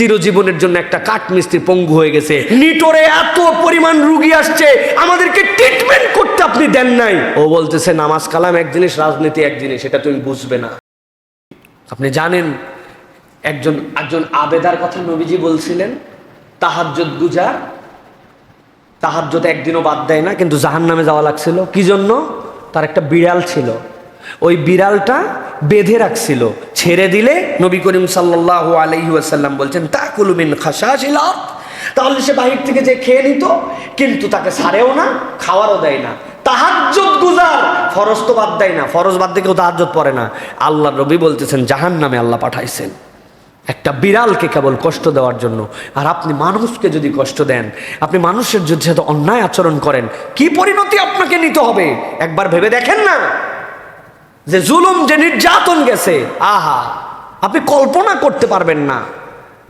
চিরজীবনের জন্য একটা কাঠ মিস্ত্রি পঙ্গু হয়ে গেছে। নিটোরে এত পরিমাণ রুগী আসছে, আমাদেরকে ট্রিটমেন্ট করতে আপনি দেন নাই। ও বলতেছে, নামাজ কালাম এক জিনিস, রাজনীতি এক জিনিস, এটা তুমি বুঝবে না। আপনি জানেন, একজন একজন আবেদার কথা নবীজি বলছিলেন, তাহাজ্জুদ গুজার, তাহাজ্জুদ একদিনও বাদ দেয় না, কিন্তু জাহান নামে যাওয়া লাগছিল। কি জন্য? তার একটা বিড়াল ছিল। ওই বিড়ালটা বেঁধে রাখছিল। ছেড়ে দিলে নবী করিম সাল্লাহ আলহি আসাল্লাম বলছেন তা কুলুমিন খাসা ছিল তাহলে সে বাহির থেকে যে খেয়ে নিত, কিন্তু তাকে ছাড়েও না, খাওয়ারও দেয় না। তাহাজ্জুদ গুজার, ফরজ তো বাদ দেয় না, ফরজ বাদ দিয়ে কেউ তাহাজ্জুদ পড়ে না। আল্লাহ নবী বলতেছেন জাহান নামে আল্লাহ পাঠাইছেন। একটা বিড়ালকে কেবল কষ্ট দেওয়ার জন্য। আর আপনি মানুষকে যদি কষ্ট দেন, আপনি মানুষের যদি অন্যায় আচরণ করেন, কি পরিণতি আপনাকে নিতে হবে? একবার ভেবে দেখেন না। যে জুলুম যে নির্যাতন গেছে, আহা, আপনি কল্পনা করতে পারবেন না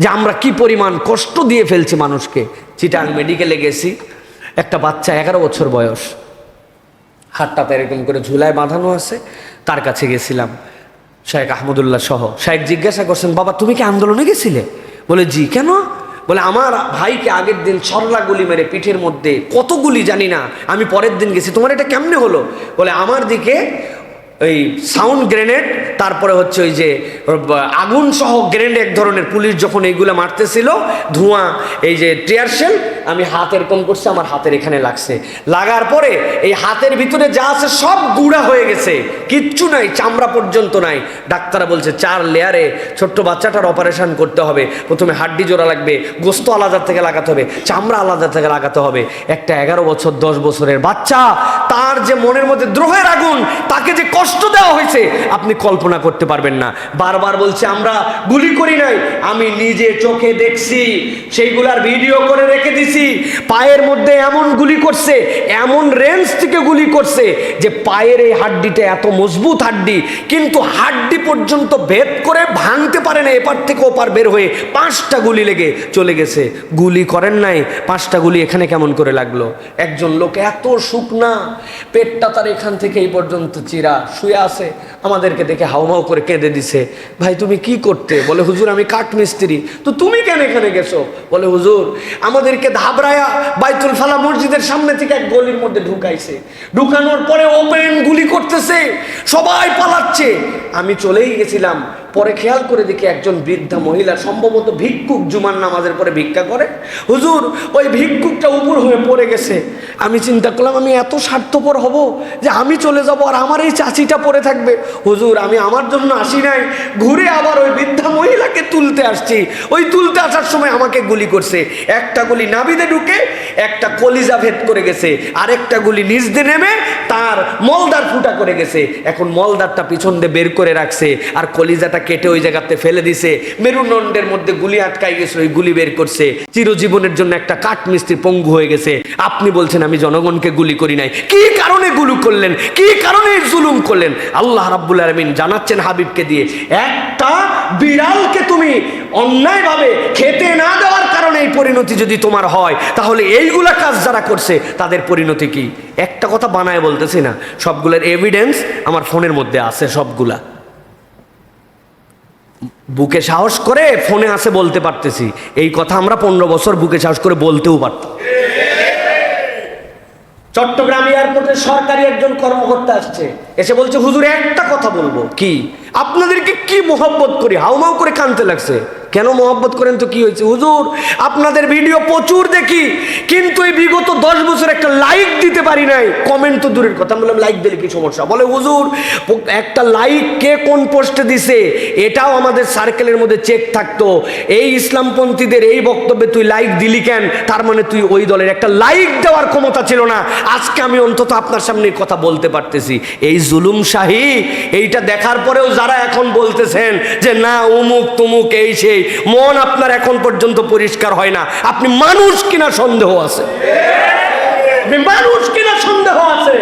যে আমরা কি পরিমাণ কষ্ট দিয়ে ফেলছি মানুষকে। চিটাং মেডিকেলে গেছি, একটা বাচ্চা এগারো বছর বয়স হাতটাতে এরকম করে ঝুলায় বাঁধানো আছে, তার কাছে গেছিলাম, শেখ আহমদুল্লাহ সহ। শেখ জিজ্ঞাসা করছেন, বাবা, তুমি কি আন্দোলনে গেছিলে? বলে, জি, কেন? বলে, আমার ভাইকে আগের দিন সরলা গুলি মেরে পিঠের মধ্যে কত গুলি জানি না, আমি পরের দিন গেছি, তোমার এটা কেমনে হলো? বলে, আমার দিকে ওই সাউন্ড গ্রেনেড তারপরে হচ্ছে ওই যে, আগুন সহ গ্রেনেড এক ধরনের পুলিশ যখন এইগুলো মারতেছিল, ধোঁয়া, এই যে টিয়ার আমি হাত এরকম করছি, আমার হাতের এখানে লাগছে। লাগার পরে এই হাতের ভিতরে যা আছে সব গুঁড়া হয়ে গেছে, কিচ্ছু নাই, চামড়া পর্যন্ত নাই। ডাক্তাররা বলছে, চার লেয়ারে ছোট্ট বাচ্চাটার অপারেশন করতে হবে। প্রথমে হাড্ডি জোড়া লাগবে, গোস্ত আলাদা থেকে লাগাতে হবে, চামড়া আলাদা থেকে লাগাতে হবে। একটা এগারো বছর, দশ বছরের বাচ্চা, তার যে মনের মধ্যে দ্রোহের আগুন, তাকে যে কষ্ট দেওয়া হয়েছে, আপনি কল্পনা করতে পারবেন না। বারবার বলছে, আমরা গুলি করি নাই, আমি নিজে চোখে দেখছি, সেইগুলার ভিডিও করে রেখে দিছি। পায়ের মধ্যে এমন গুলি করছে, এমন রেঞ্জ থেকে গুলি করছে যে পায়ের এই হাড্ডিটা এত মজবুত হাড্ডি, কিন্তু হাড্ডি পর্যন্ত ভেদ করে ভাঙতে পারে না, এপার থেকে ওপার বের হয়ে পাঁচটা গুলি লেগে চলে গেছে। গুলি করেন নাই, পাঁচটা গুলি এখানে কেমন করে লাগল? একজন লোক এত শুকনা, পেটটা তার এখান থেকে এই পর্যন্ত চিরা শুয়ে আছে, আমাদেরকে দেখে হাউমাউ করে কেঁদে দিছে। ভাই, তুমি কি করতে? বলে, হুজুর, আমি কাঠ মিস্ত্রি তো তুমি কেন এখানে গেছো? বলে, হুজুর, আমাদেরকে ধাবরায়া বাইতুল ফালা মসজিদের সামনে থেকে এক গলির মধ্যে ঢুকাইছে। ঢুকানোর পরে ওপেন গুলি করতেছে, সবাই পালাচ্ছে। আমি চলেই গেছিলাম। পরে খেয়াল করে দেখি একজন বৃদ্ধা মহিলা, সম্ভবত ভিক্ষুক জুমার নামাজের পরে ভিক্ষা করে। হুজুর, ওই ভিক্ষুকটা উপর হয়ে পড়ে গেছে। আমি চিন্তা করলাম, আমি এত স্বার্থপর হব যে আমি চলে যাব আর আমার এই চাচিটা পড়ে থাকবে। হুজুর, আমি আমার জন্য আসি নাই। ঘুরে আবার ওই বৃদ্ধা মহিলাকে তুলতে আসছি। ওই তুলতে আসার সময় আমাকে গুলি করছে। একটা গুলি নাবিদে ঢুকে, একটা কলিজা ভেদ করে গেছে। আরেকটা গুলি নিচ দিয়ে নেমে তার মলদার ফুটা করে গেছে। এখন মলদারটা পিছন দিয়ে বের করে রাখছে আর কলিজাটা কেটে ওই জায়গাতে ফেলে দিছে। মেরুদণ্ডের মধ্যে গুলি আটকাই গেছে, ওই গুলি বের করছে। চিরজীবনের জন্য একটা কাঠ মিস্ত্রি পঙ্গু হয়ে গেছে। আপনি বলছেন, আমি জনগণকে গুলি করি নাই। কি কারণে গুলি করলেন? কি কারণে জুলুম করলেন? আল্লাহ রাব্বুল আলমিন জানাচ্ছেন হাবিবকে দিয়ে, একটা বিড়ালকে তুমি অন্যায়ভাবে খেতে না দেওয়ার কারণে এই পরিণতি যদি তোমার হয়, তাহলে এইগুলা কাজ যারা করছে, তাদের পরিণতি কি? একটা কথা বানায় বলতেছি না, সবগুলোর এভিডেন্স আমার ফোনের মধ্যে আছে, সবগুলা। বুকে সাহস করে ফোনে আসে বলতে পারতেছি। এই কথা আমরা পনেরো বছর বুকে সাহস করে বলতেও পারতাম। চট্টগ্রাম এয়ারপোর্টের সরকারি একজন কর্মকর্তা আসছে। এসে বলছে, হুজুর, একটা কথা বলব। কি? আপনাদেরকে কি মোহব্বত করি? হাউমাউ করে কানতে লাগছে। কেন মোহব্বত করেন তো কি হয়েছে? হুজুর, আপনাদের ভিডিও প্রচুর দেখি, কিন্তু এই বিগত দশ বছর একটা লাইক দিতে পারি নাই। কমেন্ট তো দূরের কথা বললাম লাইক দিলে কি সমস্যা? বলে, হুজুর, একটা লাইক কে কোন পোস্টে দিছে, এটাও আমাদের সার্কেলের মধ্যে চেক থাকতো। এই ইসলামপন্থীদের এই বক্তব্যে তুই লাইক দিলি কেন? তার মানে তুই ওই দলের একটা লাইক দেওয়ার ক্ষমতা ছিল না। আজকে আমি অন্তত আপনার সামনে কথা বলতে পারতেছি। এই জুলুম শাহী, এইটা দেখার পরেও যারা এখন বলতেছেন যে, না উমুক তুমুক এই সেই মন আপনার এখন পর্যন্ত পরিষ্কার হয় না। আপনি মানুষ কিনা সন্দেহ আছে? মানুষ কিনা সন্দেহ আছে?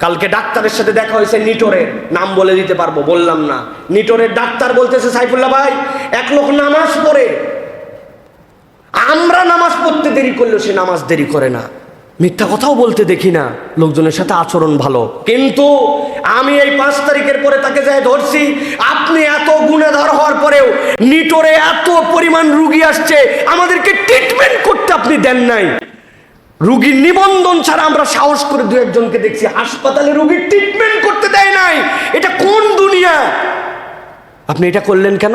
কালকে ডাক্তারের সাথে দেখা হয়েছে নিটোরের। নাম বলে দিতে পারব, বললাম না। নিটোরের ডাক্তার বলতেছে, সাইফুল্লাহ ভাই, এক লোক নামাজ পড়ে। আমরা নামাজ পড়তে দেরি করলেও সে নামাজ দেরি করে না। মিথ্যা কথাও বলতে দেখি না। লোকজনের সাথে আচরণ ভালো। কিন্তু আমি এই পাঁচ তারিখের পরে তাকে যাই ধরছি, আপনি এত গুণাধর হওয়ার পরেও নিটোরে এত পরিমাণ রুগী আসছে, আমাদেরকে ট্রিটমেন্ট করতে আপনি দেন নাই। রুগীর নিবন্ধন ছাড়া আমরা সাহস করে দু একজনকে দেখছি, হাসপাতালে রুগীর ট্রিটমেন্ট করতে দেয় নাই। এটা কোন দুনিয়া? আপনি এটা করলেন কেন?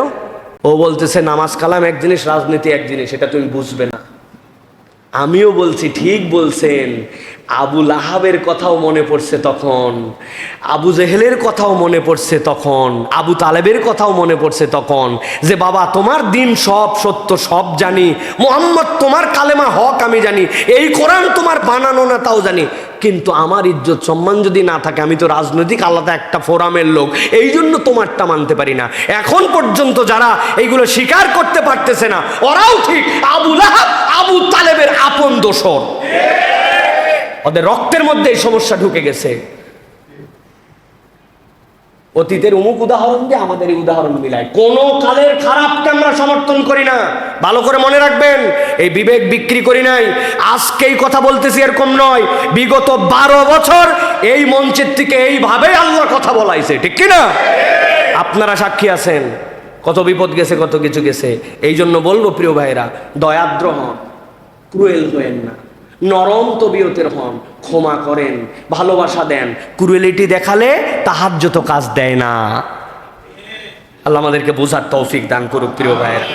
ও বলতেছে, নামাজ কালাম এক জিনিস, রাজনীতি এক জিনিস, এটা তুমি বুঝবে না। আমিও বলছি, ঠিক বলছেন। আবু লাহাবের কথাও মনে পড়ছে তখন। আবু জেহেলের কথাও মনে পড়ছে তখন। আবু তালেবের কথাও মনে পড়ছে তখন যে, বাবা, তোমার দিন সব সত্য, সব জানি। মোহাম্মদ, তোমার কালেমা হক আমি জানি। এই কোরআন তোমার বানানো না, তাও জানি। কিন্তু আমার ইজ্জত সম্মান যদি না থাকে, আমি তো রাজনৈতিক আলাদা একটা ফোরামের লোক। এই জন্য তোমারটা মানতে পারি না। এখন পর্যন্ত যারা এইগুলো স্বীকার করতে পারতেছে না, ওরাও ঠিক। আবু লাহাব, আবু তালেবের আপন দোষর। ওদের রক্তের মধ্যে এই সমস্যা ঢুকে গেছে। অতীতের অমুক উদাহরণ দিয়ে আমাদের এই উদাহরণ মিলায়। কোন কালের খারাপকে আমরা সমর্থন করি না। ভালো করে মনে রাখবেন, এই বিবেক বিক্রি করি নাই। আজকেই কথা বলতেছি এরকম নয়। বিগত বারো বছর এই মঞ্চের থেকে এইভাবে আল্লাহর কথা বলাইছে, ঠিক কি না? আপনারা সাক্ষী আছেন। কত বিপদ গেছে, কত কিছু গেছে। এই জন্য বলব প্রিয় ভাইরা দয়াদ্র হন ক্রুয়েল হয়েন না। নরম তবিয়তের হন, ক্ষমা করেন, ভালোবাসা দেন। ক্রুয়েলিটি দেখালে তাহার যত কাজ দেয় না। আল্লাহ আমাদেরকে বোঝার তৌফিক দান করুক, প্রিয় ভাইয়েরা।